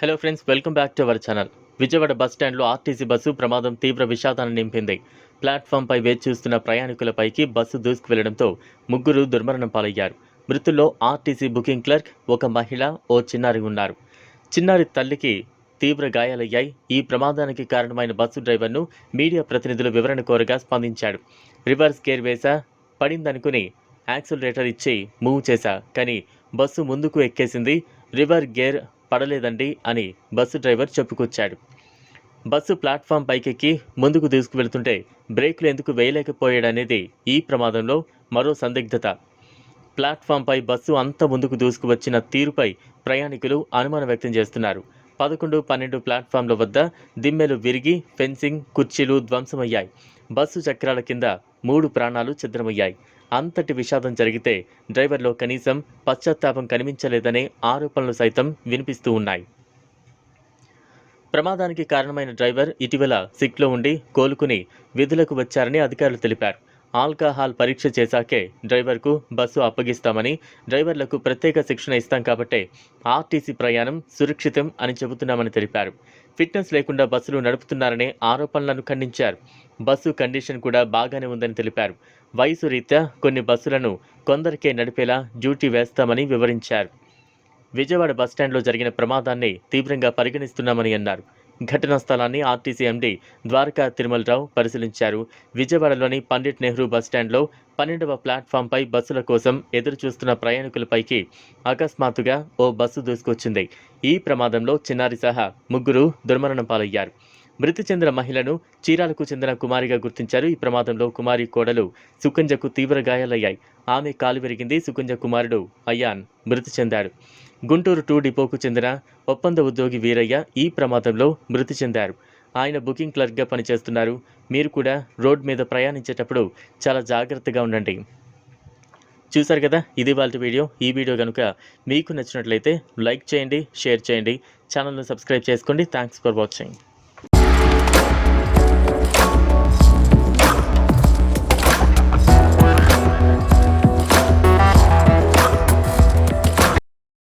Hello friends welcome back to our channel Vijayawada bus స్టాండ్లో RTC bus ప్రమాదం తీవ్ర విషాదాన్ని నింపింది. ప్లాట్ఫామ్పై వేచి చూస్తున్న ప్రయాణికులపైకి బస్సు దూసుకువెళ్ళడంతో ముగ్గురు దుర్మరణం పాలయ్యారు. మృతుల్లో ఆర్టీసీ బుకింగ్ క్లర్క్ ఒక మహిళ ఓ చిన్నారి ఉన్నారు. చిన్నారి తల్లికి తీవ్ర గాయాలయ్యాయి. ఈ ప్రమాదానికి కారణమైన బస్సు డ్రైవర్ను మీడియా ప్రతినిధులు వివరణ కోరగా స్పందించాడు. రివర్స్ గేర్ వేసా పడిందనుకుని యాక్సిలరేటర్ ఇచ్చి మూవ్ చేశా కానీ బస్సు ముందుకు ఎక్కేసింది రివర్ గేర్ పడలేదండి అని బస్సు డ్రైవర్ చెప్పుకొచ్చాడు. బస్సు ప్లాట్ఫామ్ పైకెక్కి ముందుకు తీసుకువెళ్తుంటే బ్రేకులు ఎందుకు వేయలేకపోయాడనేది ఈ ప్రమాదంలో మరో సందిగ్ధత. ప్లాట్ఫామ్పై బస్సు అంత ముందుకు దూసుకువచ్చిన తీరుపై ప్రయాణికులు అనుమానం వ్యక్తం చేస్తున్నారు. పదకొండు పన్నెండు ప్లాట్ఫామ్ల వద్ద దిమ్మెలు విరిగి ఫెన్సింగ్ కుర్చీలు ధ్వంసమయ్యాయి. బస్సు చక్రాల కింద మూడు ప్రాణాలు ఛిద్రమయ్యాయి. అంతటి విషాదం జరిగితే డ్రైవర్లో కనీసం పశ్చాత్తాపం కనిపించలేదనే ఆరోపణలు సైతం వినిపిస్తూ ఉన్నాయి. ప్రమాదానికి కారణమైన డ్రైవర్ ఇటీవల సిక్లో ఉండి కోలుకుని విధులకు వచ్చారని అధికారులు తెలిపారు. ఆల్కహాల్ పరీక్ష చేశాకే డ్రైవర్కు బస్సు అప్పగిస్తామని డ్రైవర్లకు ప్రత్యేక శిక్షణ ఇస్తాం కాబట్టే ఆర్టీసీ ప్రయాణం సురక్షితం అని చెబుతున్నామని తెలిపారు. ఫిట్నెస్ లేకుండా బస్సులు నడుపుతున్నారనే ఆరోపణలను ఖండించారు. బస్సు కండిషన్ కూడా బాగానే ఉందని తెలిపారు. వయసు రీత్యా కొన్ని బస్సులను కొందరికే నడిపేలా డ్యూటీ వేస్తామని వివరించారు. విజయవాడ బస్టాండ్లో జరిగిన ప్రమాదాన్ని తీవ్రంగా పరిగణిస్తున్నామని అన్నారు. ఘటనా స్థలాన్ని ఆర్టీసీ ఎండీ ద్వారకా తిరుమలరావు పరిశీలించారు. విజయవాడలోని పండిట్ నెహ్రూ బస్టాండ్లో పన్నెండవ ప్లాట్ఫామ్పై బస్సుల కోసం ఎదురుచూస్తున్న ప్రయాణికులపైకి అకస్మాత్తుగా ఓ బస్సు దూసుకొచ్చింది. ఈ ప్రమాదంలో చిన్నారి సహా ముగ్గురు దుర్మరణం పాలయ్యారు. మృతి చెందిన మహిళను చీరాలకు చెందిన కుమారిగా గుర్తించారు. ఈ ప్రమాదంలో కుమారి కోడలు సుకుంజకు తీవ్ర గాయాలయ్యాయి. ఆమె కాలు విరిగింది. సుకుంజ కుమారుడు అయాన్ మృతి చెందాడు గుంటూరు టూ డిపోకు చెందిన ఒప్పంద ఉద్యోగి వీరయ్య ఈ ప్రమాదంలో మృతి చెందారు. ఆయన బుకింగ్ క్లర్క్గా పనిచేస్తున్నారు. మీరు కూడా రోడ్ మీద ప్రయాణించేటప్పుడు చాలా జాగ్రత్తగా ఉండండి. చూసారు కదా? ఇది వాళ్ళ వీడియో. ఈ వీడియో కనుక మీకు నచ్చినట్లయితే లైక్ చేయండి షేర్ చేయండి. ఛానల్ను సబ్స్క్రైబ్ చేసుకోండి. Thanks for watching.